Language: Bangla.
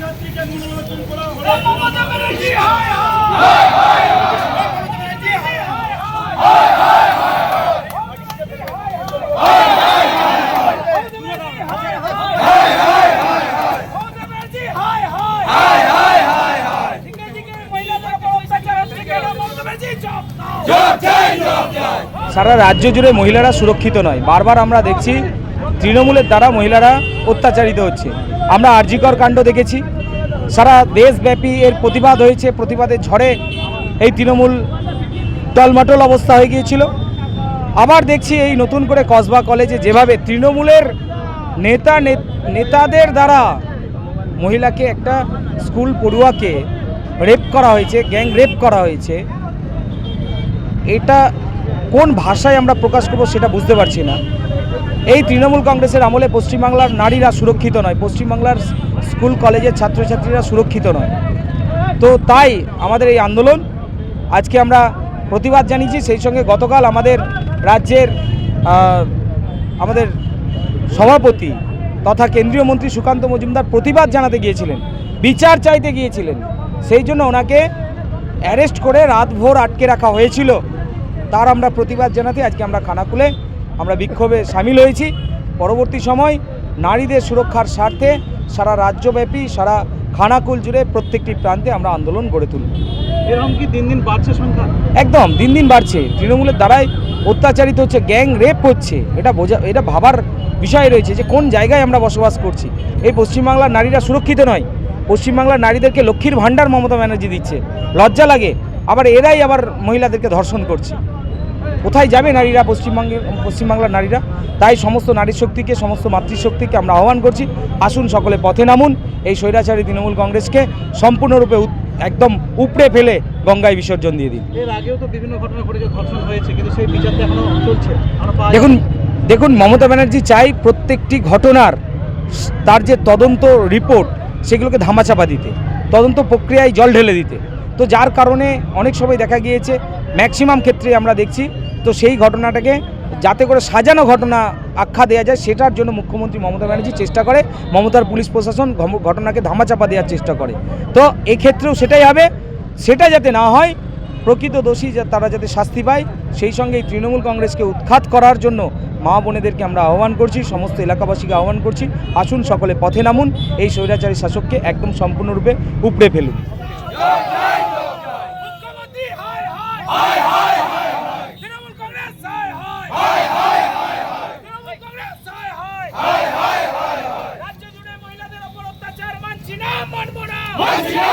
ছাত্রীকে মনোনয়ন করা হলো সারা রাজ্য জুড়ে মহিলারা সুরক্ষিত নয়। বারবার আমরা দেখছি তৃণমূলের দ্বারা মহিলারা অত্যাচারিত হচ্ছে। আমরা আরজিকর কাণ্ড দেখেছি। সারা দেশব্যাপী এর প্রতিবাদ হয়েছে। প্রতিবাদের ঝড়ে এই তৃণমূল টলমাটল অবস্থা হয়ে গিয়েছিল। আবার দেখছি এই নতুন করে কসবা কলেজে যেভাবে তৃণমূলের নেতা নেতাদের দ্বারা মহিলাকে একটা স্কুল পড়ুয়াকে রেপ করা হয়েছে, গ্যাং রেপ করা হয়েছে, এটা কোন ভাষায় আমরা প্রকাশ করব সেটা বুঝতে পারছি না। এই তৃণমূল কংগ্রেসের আমলে পশ্চিমবাংলার নারীরা সুরক্ষিত নয়, পশ্চিমবাংলার স্কুল, কলেজের ছাত্রছাত্রীরা সুরক্ষিত নয়। তো তাই আমাদের এই আন্দোলন, আজকে আমরা প্রতিবাদ জানিয়েছি, সেই সঙ্গে গতকাল আমাদের রাজ্যের আমাদের সভাপতি তথা কেন্দ্রীয় মন্ত্রী সুকান্ত মজুমদার প্রতিবাদ জানাতে গিয়েছিলেন, বিচার চাইতে গিয়েছিলেন। সেই জন্য ওনাকে অ্যারেস্ট করে রাতভর আটকে রাখা হয়েছিল। তার আমরা প্রতিবাদ জানাতে আজকে আমরা খানাকুলে আমরা বিক্ষোভে সামিল হয়েছি। পরবর্তী সময় নারীদের সুরক্ষার স্বার্থে সারা রাজ্যব্যাপী সারা খানাকুল জুড়ে প্রত্যেকটি প্রান্তে আমরা আন্দোলন গড়ে তুলব। এরকম কি দিন দিন বাড়ছে সংখ্যা? একদম দিন দিন বাড়ছে। তৃণমূলের দ্বারাই অত্যাচারিত হচ্ছে গ্যাং রেপ হচ্ছে। এটা বোঝা এটা ভাবার বিষয় রয়েছে যে কোন জায়গায় আমরা বসবাস করছি। এই পশ্চিমবাংলার নারীরা সুরক্ষিত নয়। পশ্চিমবাংলার নারীদেরকে লক্ষ্মীর ভাণ্ডার মমতা ব্যানার্জি দিচ্ছে। লজ্জা লাগে। আবার এরাই আবার মহিলাদেরকে ধর্ষণ করছে। কোথায় যাবে নারীরা পশ্চিমবঙ্গের পশ্চিমবাংলার নারীরা? তাই সমস্ত নারী শক্তিকে সমস্ত মাতৃশক্তিকে আমরা আহ্বান করছি। আসুন সকলে পথে নামুন। এই স্বৈরাচারী তৃণমূল কংগ্রেসকে সম্পূর্ণরূপে একদম উপড়ে ফেলে গঙ্গায় বিসর্জন দিয়ে দিন। এর আগেও তো বিভিন্ন ঘটনা ঘটেছে ধর্ষণ হয়েছে কিন্তু সেই বিচারটা এখনও চলছে। দেখুন দেখুন মমতা ব্যানার্জি চাই প্রত্যেকটি ঘটনার তার যে তদন্ত রিপোর্ট সেগুলোকে ধামাচাপা দিতে তদন্ত প্রক্রিয়ায় জল ঢেলে দিতে। তো যার কারণে অনেক সময় দেখা গিয়েছে ম্যাক্সিমাম ক্ষেত্রে আমরা দেখছি তো সেই ঘটনাটাকে যাতে করে সাজানো ঘটনা আখ্যা দেওয়া যায়, সেটার জন্য মুখ্যমন্ত্রী মমতা ব্যানার্জি চেষ্টা করে, মমতার পুলিশ প্রশাসন ঘটনাকে ধামাচাপা দেওয়ার চেষ্টা করে। তো এক্ষেত্রেও সেটাই হবে। সেটা যাতে না হয়, প্রকৃত দোষী তারা যাতে শাস্তি পায়, সেই সঙ্গে তৃণমূল কংগ্রেসকে উৎখাত করার জন্য মা বোনেদেরকে আমরা আহ্বান করছি, সমস্ত এলাকাবাসীকে আহ্বান করছি। আসুন সকলে পথে নামুন, এই স্বৈরাচারী শাসককে একদম সম্পূর্ণরূপে উপড়ে ফেলুন। Hoje